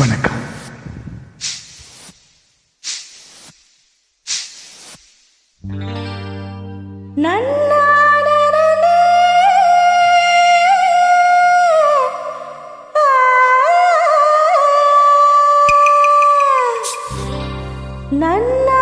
வணக்கம். நன்னா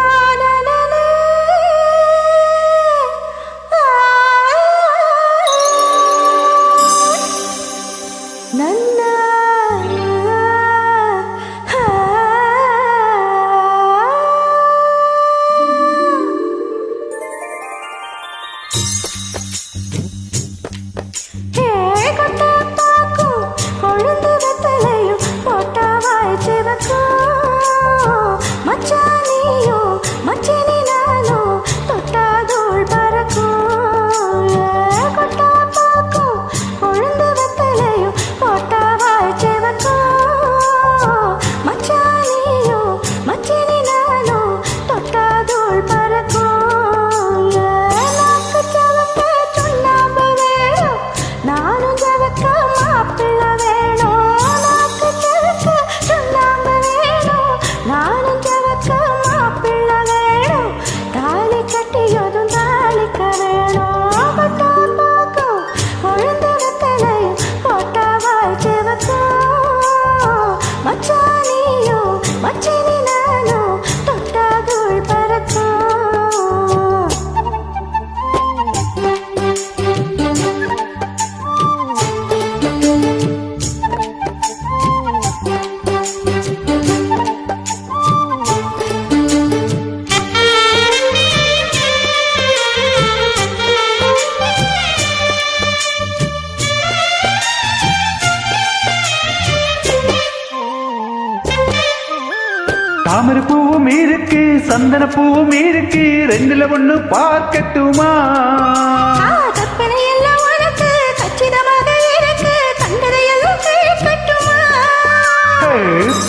தாமரை பூவும் இருக்கு சந்தன பூவும் இருக்கு ரெண்டுல ஒண்ணு பார்க்கட்டுமா?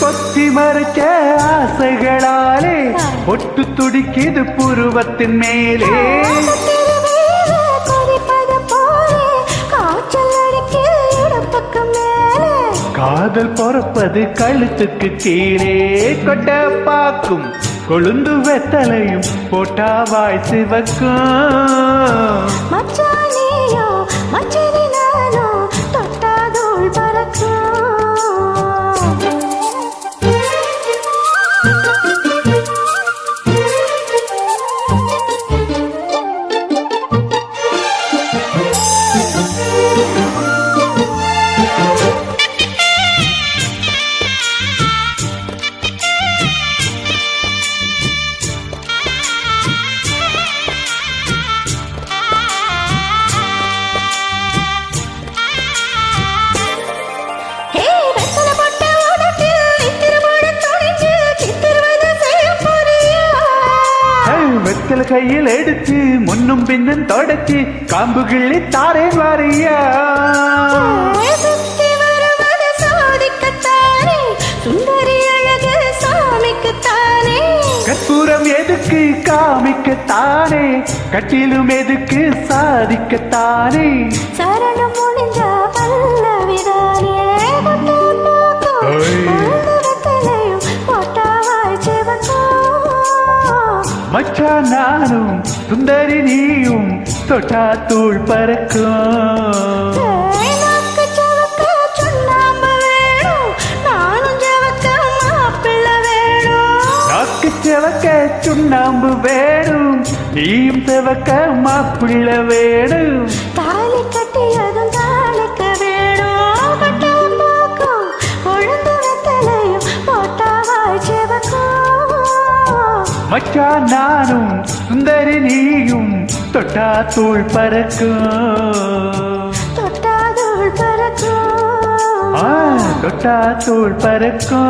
பொத்தி மறைச்ச ஆசைகளாலே ஒட்டு துடிக்குது புருவத்தின் மேலே. திருவேல கொதிப்பது அது கழுத்துக்கு கீழே கொட்ட பாக்கும். கொழுந்து வெத்தலையும் போட்டா வாய் சிவக்கும். மச்சானியோ மச்சா வெத்தல கையில் எடுத்து முன்னும் பின்னும் தொடச்சு காம்பு கிள்ளி தாரேன் வாரியா. கற்பூரம் எதுக்கு காமிக்கத்தானே கட்டிலும் எதுக்கு சாதிக்கத்தானே. சரணம் முடிஞ்ச பல்லவிதானே நானும் சுந்தரி நீயும் தொட்டா தூள் பறக்கும் சவக்க சுண்ணாம்பு வேணும். நீயும் செவக்க மாப்பிள்ள வேணும். தாலி கட்டியதும் மச்சான் நானும் சுந்தரி நீயும் தொட்டா தூள் பறக்கும். தொட்டாதூள் பறக்கும். ஆ தொட்டா தூள் பறக்கும்.